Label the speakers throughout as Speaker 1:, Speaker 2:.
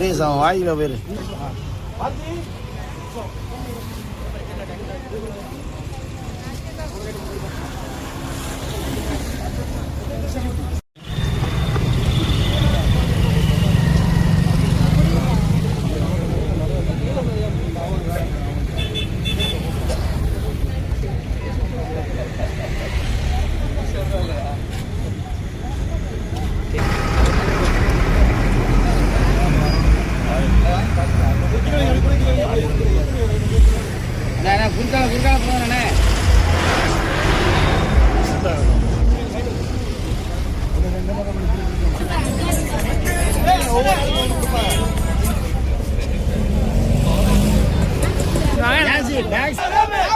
Speaker 1: ले
Speaker 2: जाओ आई लो फिर
Speaker 3: குறுக்கால குறுக்கால
Speaker 4: போனே Thanks.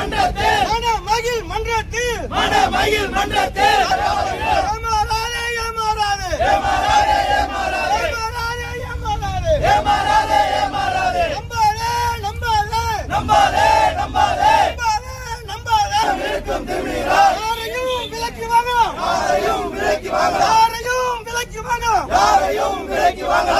Speaker 4: மன்றத்தில். மன மகிழ் மன்றத்தில். மன மகிழ் மன்றத்தில். ஏமாறாதே ஏமாறாதே. ஏமாறாதே ஏமாறாதே. ஏமாறாதே ஏமாறாதே. ஏமாறாதே நம்பாதே நம்பாதே. நம்பாதே நம்பாதே. நம்பாதே இருக்கும் திருநீரா யாரையும் விலக்கி வாங்க. யாரையும் விலக்கி வாங்க. யாரையும் விலக்கி வாங்க. யாரையும் விலக்கி வாங்க.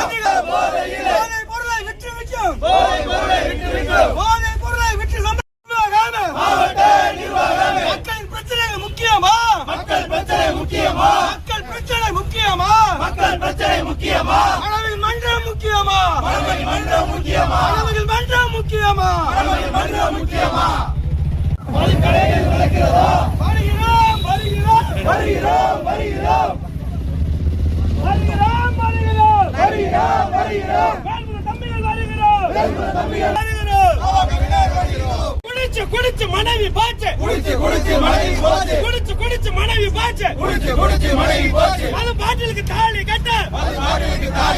Speaker 4: போதையிலே. போதை பொருளை விற்று விற்கும் போதை பொருளை விற்று விற்கும் போதை பொருளை விற்று சம்பாதிக்காம மாவட்ட நிர்வாகமே மக்கள் பிரச்சனை முக்கியமா மக்கள் பிரச்சனை முக்கியமா மக்கள் பிரச்சனை முக்கியமா மக்கள் பிரச்சனை முக்கியமா? மன்றம் முக்கியமா? மன்றம் முக்கியமா? அளவில் மன்றம் முக்கியமா? அளவில் மன்றம் முக்கியமா? மதுக்கடையில் நடக்கிறதா? வருகிறோம் வருகிறோம். வருகிறோம் வருகிறோம். வருகிறோம் வருகிறோம். வருகிறோம் வருகிறோம். வேல்முரு தம்பிகள் வருகிறோம். வேல்முரு தம்பிகள் வருகிறோம். குடிச்சு குடிச்சு மனைவி பாச்சு. குடிச்சு குடிச்சு மனைவி பாச்சு. குடிச்சு குடிச்சு மனைவி பாச்சு. குடிச்சு குடிச்சு மனைவி பாச்சு. அது பாட்டிலுக்கு தாலி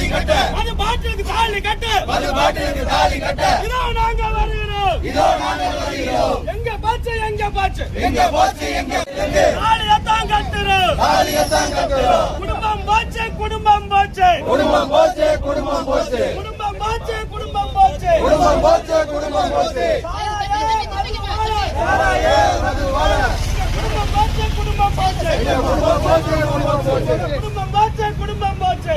Speaker 4: தாலி கட்ட. அது பாட்டிலுக்கு தாலி கட்ட. அது பாட்டிலுக்கு தாலி கட்ட. இதோ நாங்க வருகிறோம். இதோ நாங்க வருகிறோம். எங்க பாச்சு எங்க பாச்சு? எங்க பாச்சு எங்க எங்க தாலியத்தான் கட்டுறோம். தாலியத்தான் கட்டுறோம். குடும்பம் பாச்சு குடும்பம் பாச்சு. குடும்பம் போச்சு குடும்பம் போச்சு. குடும்பம் பாச்சு குடும்பம் போச்சு. குடும்பம் போச்சு குடும்பம் போச்சு. குடும்பம் போச்சு குடும்பம் போச்சு. குடும்பம் போச்சு குடும்பம் போச்சு. குடும்பம்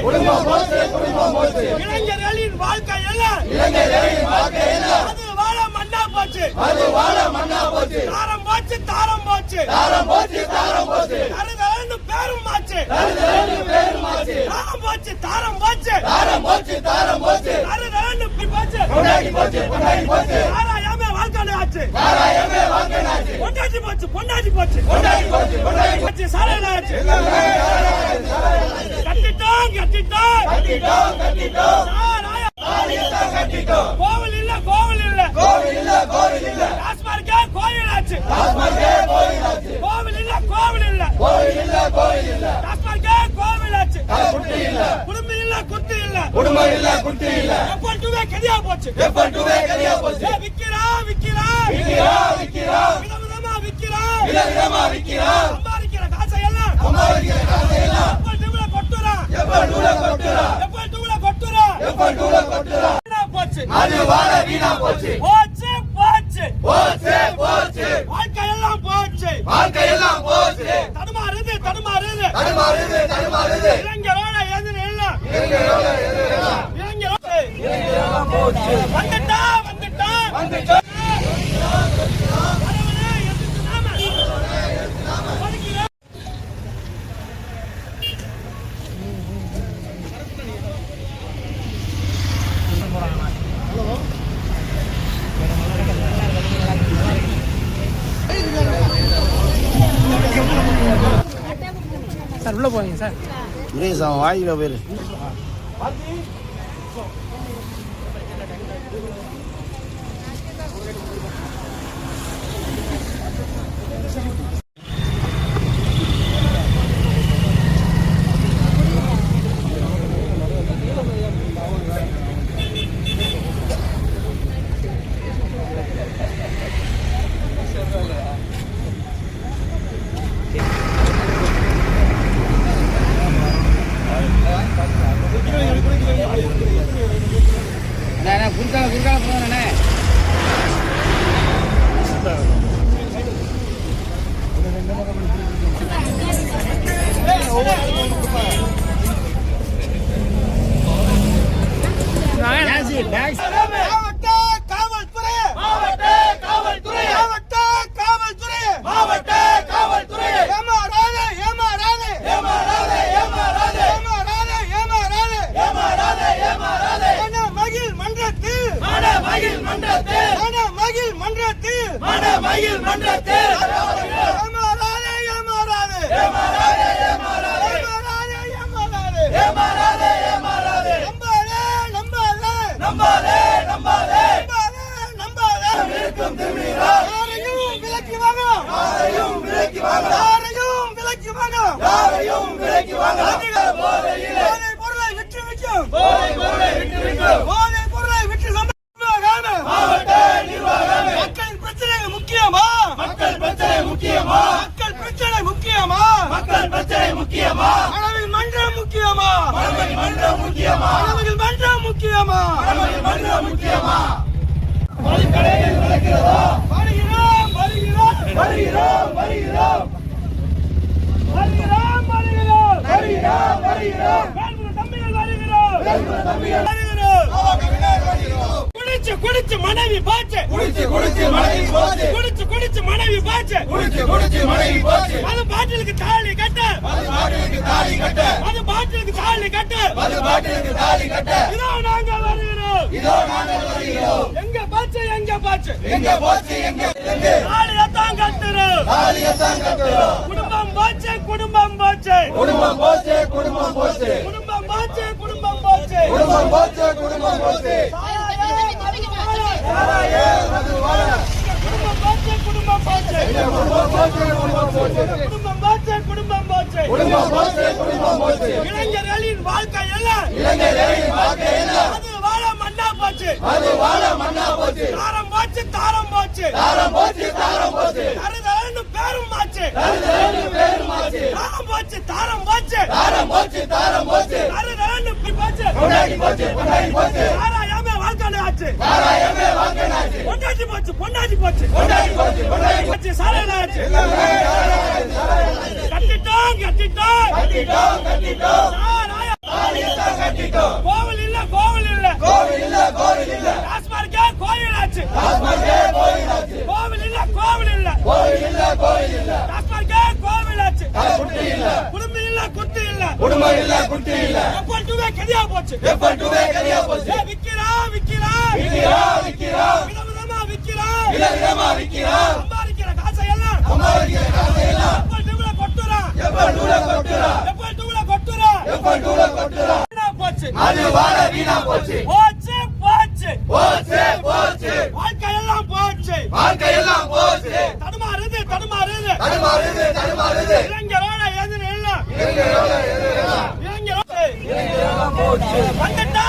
Speaker 4: போச்சு குடும்பம் போச்சு இளைஞர்களின் வாழ்க்கை எல்லாம் இளைஞர்களின் வாழ்க்கை எல்லாம் அது வாழ மண்ணா போச்சு. அது வாழ மண்ணா போச்சு தாரம் போச்சு தாரம் போச்சு. தாரம் போச்சு தாரம் போச்சு தருதலன்னு பேரும் மாச்சு. தருதலன்னு பேரும் மாச்சு தாரம் போச்சு தாரம் போச்சு. தாரம் போச்சு தாரம் போச்சு. தருதலன்னு போச்சு கொண்டாடி போச்சு. கொண்டாடி போச்சு ஆராயாம வாழ்க்கை ஆச்சு ஆராயாம வாழ்க்கை ஆச்சு கொண்டாடி போச்சு. கொண்டாடி போச்சு கொண்டாடி போச்சு. போச்சு சாலையில ஆச்சு கட்டிட்டோம் கட்டிட்டோம் கட்டிட்டோம் கட்டிட்டோம் கட்டிட்டோம். கோவில் இல்ல கோவில் இல்ல. கோவில் இல்ல கோவில் இல்ல. டாஸ்மார்க்கே கோவில் ஆச்சு. டாஸ்மார்க்கே கோவில் ஆச்சு. கோவில் இல்ல கோவில் இல்ல. கோவில் இல்ல கோவில் இல்ல. டாஸ்மார்க்கே கோவில் ஆச்சு. குட்டி இல்ல. குடும்பம் இல்ல குட்டி இல்ல. குடும்பம் இல்ல குட்டி இல்ல. எப்பல் டுவே கதியா போச்சு. எப்பல் டுவே கதியா போச்சு. விக்கிறா விக்கிறா விக்கிறா விக்கிறா விதவிதமா விக்கிறா விதவிதமா விக்கிறா சம்பாதிக்கிற காசை எல்லாம் சம்பாதிக்கிற காசை எல்லாம் எப்பல் டுவே கொட்டுறா? எப்பல் டுவே கொட்டுறா? எப்பல் டுவே கொட்டுறா? எப்பல் டுவே கொட்டுறா? வீணா போச்சு. அது வாழ வீணா போச்சு. போச்சு போச்சு. போச்சு போச்சு. வாழ்க்கை எல்லாம் போச்சு. வாழ்க்கை எல்லாம் போச்சு. தடுமாறுது தடுமாறுது. தடுமாறுது தடுமாறுது. இளைஞரோட எதிர இளைஞரோட எதிர இளைஞரோட இளைஞரோட போச்சு.
Speaker 1: Racing, sir. Racing, why
Speaker 2: you over? Thank you.
Speaker 4: மாவட்ட காவல்துறை. மாவட்ட காவல்துறை. மாவட்ட காவல்துறை. மாவட்ட காவல்துறை. ஏமாறாதே ஏமாறாதே. ஏமாறாதே ஏமாறாதே. ஏமாறாதே ஏமாறாதே. ஏமாறாதே ஏமாறாதே. மன மகிழ் மன்றத்தில் மன மகிழ் மன்றத்தில் மன மகிழ் மன்றத்தில் மன மகிழ் மன்றத்தில் நம்பாதே நம்பாதே. நம்பாதே. இருக்கும் திருநீரா யாரையும் விலக்கி வாங்க. யாரையும் விலக்கி வாங்க. யாரையும் விலக்கி வாங்க. யாரையும் விலக்கி வாங்க. போதையிலே. போதை பொருளை விற்று விற்கும். போதை பொருளை விற்று விற்கும். போதை பொருளை விற்று சம்பாதிக்காம மாவட்ட நிர்வாகமே மக்கள் பிரச்சனை முக்கியமா மக்கள் பிரச்சனை முக்கியமா மக்கள் பிரச்சனை முக்கியமா மக்கள் பிரச்சனை முக்கியமா அளவில் மன்றம் முக்கியமா அளவில் மன்றம் முக்கியமா அளவில் மன்றம் முக்கியமா? அளவில் மன்றம் முக்கியமா மதுக்கடையில் நடக்கிறதா வருகிறோம் வருகிறோம் வருகிறோம் வருகிறோம் வருகிறோம் வருகிறோம் வருகிறோம் வருகிறோம் வேல்முரு தம்பிகள் வருகிறோம் வேல்முரு தம்பிகள் வருகிறோம் குடிச்சு குடிச்சு மனைவி பாச்சு
Speaker 1: குடிச்சு குடிச்சு மனைவி போச்சு
Speaker 4: குடிச்சு குடிச்சு மனைவி பாச்சு
Speaker 1: குடிச்சு குடிச்சு மனைவி போச்சு
Speaker 4: அது பாட்டிலுக்கு தாலி கட்டு.
Speaker 1: அது பாட்டிலுக்கு தாலி கட்ட.
Speaker 4: அது பாட்டிலுக்கு தாலி கட்டு.
Speaker 1: அது பாட்டிலுக்கு தாலி கட்ட.
Speaker 4: இதோ நாங்க வருகிறோம்.
Speaker 1: இதோ நாங்கள் வருகிறோம்.
Speaker 4: எங்க பாச்சு எங்க பாச்சு?
Speaker 1: எங்க போச்சு எங்க எங்க
Speaker 4: கட்டுறோம்.
Speaker 1: தாலியத்தான் கட்டுறோம்.
Speaker 4: குடும்பம் போச்சு குடும்பம் போச்சு.
Speaker 1: குடும்பம் போச்சு குடும்பம் போச்சு.
Speaker 4: குடும்பம் போச்சு குடும்பம் போச்சு.
Speaker 1: குடும்பம் போச்சு குடும்பம் போச்சு.
Speaker 4: குடும்பம் போச்சு குடும்பம் போச்சு.
Speaker 1: குடும்பம் போச்சு குடும்பம் போச்சு.
Speaker 4: குடும்பம் போச்சு குடும்பம் போச்சு.
Speaker 1: குடும்பம் போச்சு குடும்பம் போச்சு
Speaker 4: இளைஞர்களின் வாழ்க்கை எல்லாம்
Speaker 1: இளைஞர்களின் வாழ்க்கை எல்லாம்
Speaker 4: அது வாழ மண்ணா போச்சு.
Speaker 1: அது வாழ மண்ணா போச்சு.
Speaker 4: தாரம் போச்சு தாரம் போச்சு.
Speaker 1: தாரம் போச்சு தாரம் போச்சு.
Speaker 4: தருதலன்னு பேரும் மாச்சு.
Speaker 1: தருதலன்னு பேருமாச்சு
Speaker 4: தாரம் போச்சு தாரம் போச்சு.
Speaker 1: தாரம் போச்சு தாரம் போச்சு.
Speaker 4: தருதலன்னு போச்சு.
Speaker 1: கொண்டாடி போச்சு கொண்டாடி போச்சு
Speaker 4: சாராயாமே வாழ்க்கை ஆச்சு
Speaker 1: தாராயமே வாழ்க்கைனாச்சு
Speaker 4: பொண்டாட்டி போச்சு பொண்டாட்டி போச்சு.
Speaker 1: போச்சு
Speaker 4: சாராயம் ஆச்சு கட்டிட்டோம் கட்டிட்டோம்.
Speaker 1: கட்டிட்டோம் கட்டிட்டோம்.
Speaker 4: கோவில் இல்ல கோவில் இல்ல.
Speaker 1: கோவில் இல்ல கோவில் இல்ல.
Speaker 4: டாஸ்மார்க்கே கோயில் ஆச்சு
Speaker 1: டாஸ்மார்க்கே கோவிலாச்சு
Speaker 4: கோவில் இல்ல கோவில் இல்ல.
Speaker 1: கோவில் இல்ல கோவில் இல்ல.
Speaker 4: டாஸ்மார்க்கே கோவில் ஆச்சு
Speaker 1: குட்டி இல்ல.
Speaker 4: குடும்பம் இல்ல குத்து இல்ல.
Speaker 1: குடும்பம் இல்ல குட்டி இல்ல.
Speaker 4: எப்பல் டூவே கதியா போச்சு.
Speaker 1: எப்ப டுவே கரியா போச்சு.
Speaker 4: விக்கிறா விக்கிறா.
Speaker 1: விக்கிறா விக்கிறா.
Speaker 4: சம்பாதிக்கிற காசை எல்லாம்
Speaker 1: சம்பாதிக்கிற காசை எல்லாம்
Speaker 4: எப்பல் டூவே கொட்டுறா?
Speaker 1: எப்ப டூல கொட்டுறா?
Speaker 4: எப்பல் டூவே கொட்டுறா?
Speaker 1: எப்ப டூல கொட்டுறா?
Speaker 4: என்ன போச்சு.
Speaker 1: அது வாழ வீணா போச்சு.
Speaker 4: போச்சு போச்சு.
Speaker 1: போச்சு போச்சு.
Speaker 4: வாழ்க்கை எல்லாம் போச்சு.
Speaker 1: வாழ்க்கை எல்லாம் போச்சு.
Speaker 4: தடுமாறுது தடுமாறுது.
Speaker 1: தடுமாறுது தடுமாறுது.
Speaker 4: இளைஞரோட எதிரி இல்ல
Speaker 1: இளைஞரோட எதிரெல்லாம்
Speaker 4: இளைஞரோட கண்ட